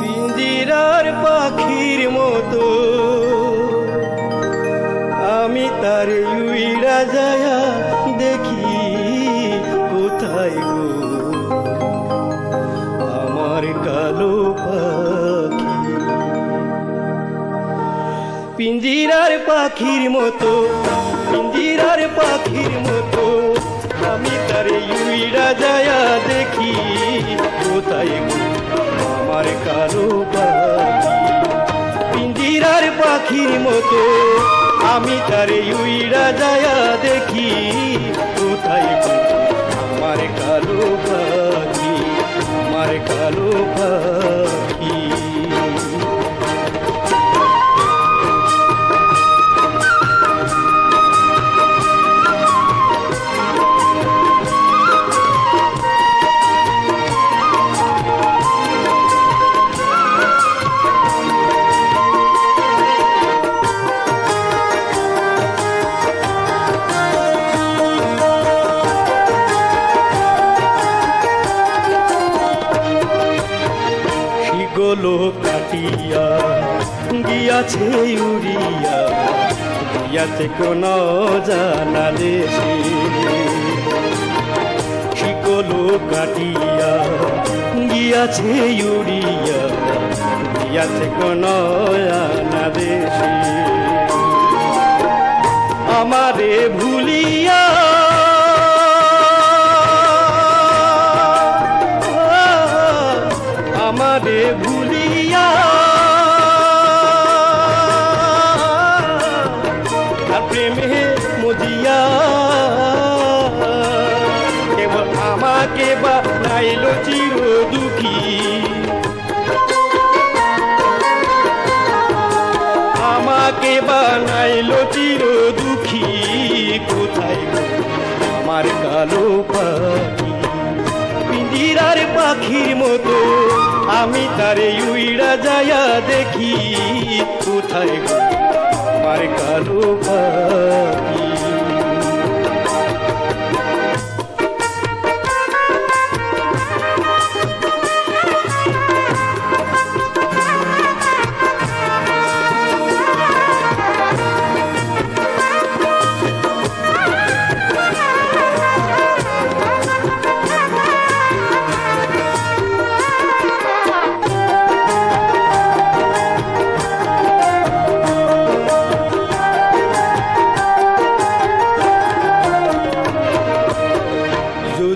পিঞ্জিরার পাখির মতো। আমি তার উইরা যায়া দেখি কোথায় আমার কালো পাখি। পিঞ্জিরার পাখির মতো, পিঞ্জিরার পাখির মতো। উইরা যায়া দেখি, কোথায় আমার কালো পিঞ্জিরার পাখির মতো আমি তার উইড়া যায়া দেখি, কোথায় আমার কালো পাখি আমার কালো পাখি শিগলো কাটিয়া গিয়াছে উড়িয়া গিয়াছে কোন জানা দেশে শিগলো কাটিয়া গিয়াছে উড়িয়া গিয়াছে কোন আমারে ভুলিয়া। প্রেমে মজিয়া। কেবল আমাকে বা নাইলো চির দুঃখী আমাকে বানাইলো চির দুঃখী কোথায় আমার কালো পাখি? পিঞ্জিরার পাখির মতো। আমি তারে উইড়া যায়া দেখি কোথায় মার কালো পাখি।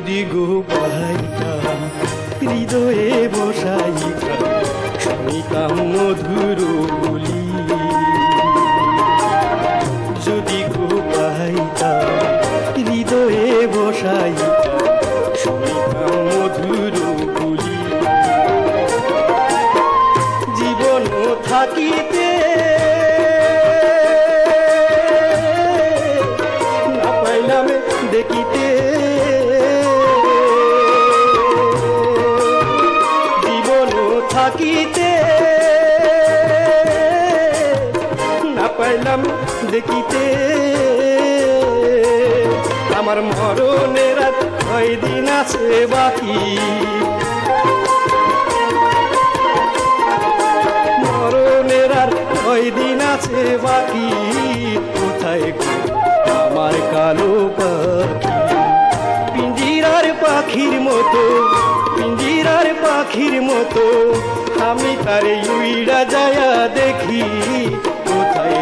যদি গো পাইতা হৃদয়ে বসাইতা শুনিতাম মধুর বলি। যদি গো পাইতাম আমার মরণের ছয় দিন আছে বাকি? মরণের আর ওই দিন আছে বাকি? কোথায় আমার কালো পাখি? পিঞ্জিরার পাখির মতো, পিঞ্জিরার পাখির মতো, আমি তারে উইড়া যায়া দেখি। কোথায়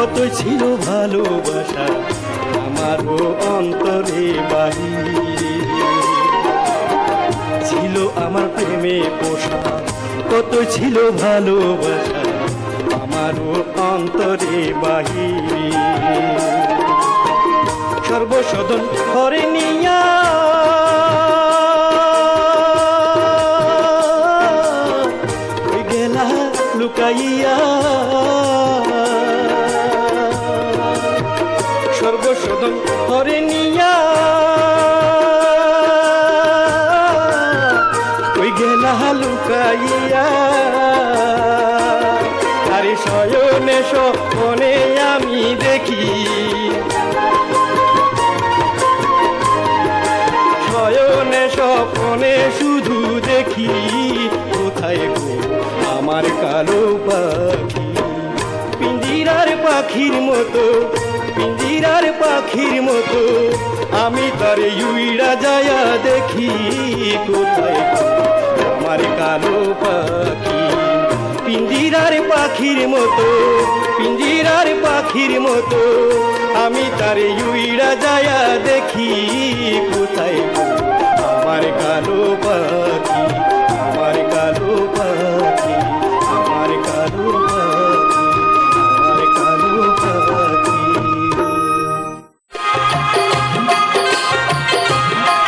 কত ছিল ভালোবাসা, আমারও অন্তরে বাহিরে। ছিল আমার প্রেমে পোষা কত ছিল ভালোবাসা, আমারও অন্তরে বাহিরে। সর্বশোধন হরে নিয়া লুকাইয়া সর্বশোধন হরে নিয়া। ওই গেলা লুকাইয়া। আরে শয়নে স্বপনে আমি দেখি। শয়নে স্বপনে শুধু দেখি। কোথায় গো আমার কালো পাখি? পিঞ্জিরার পাখির মতো মিরার পাখির মতো। আমি তার ইউইড়া যায়া দেখি আমার কালো পাখি। পিঞ্জিরার পাখির মতো, পিঞ্জিরার পাখির মতো। আমি তার ইউইড়া যায়া দেখি কোথায় আমার কালো পাখি।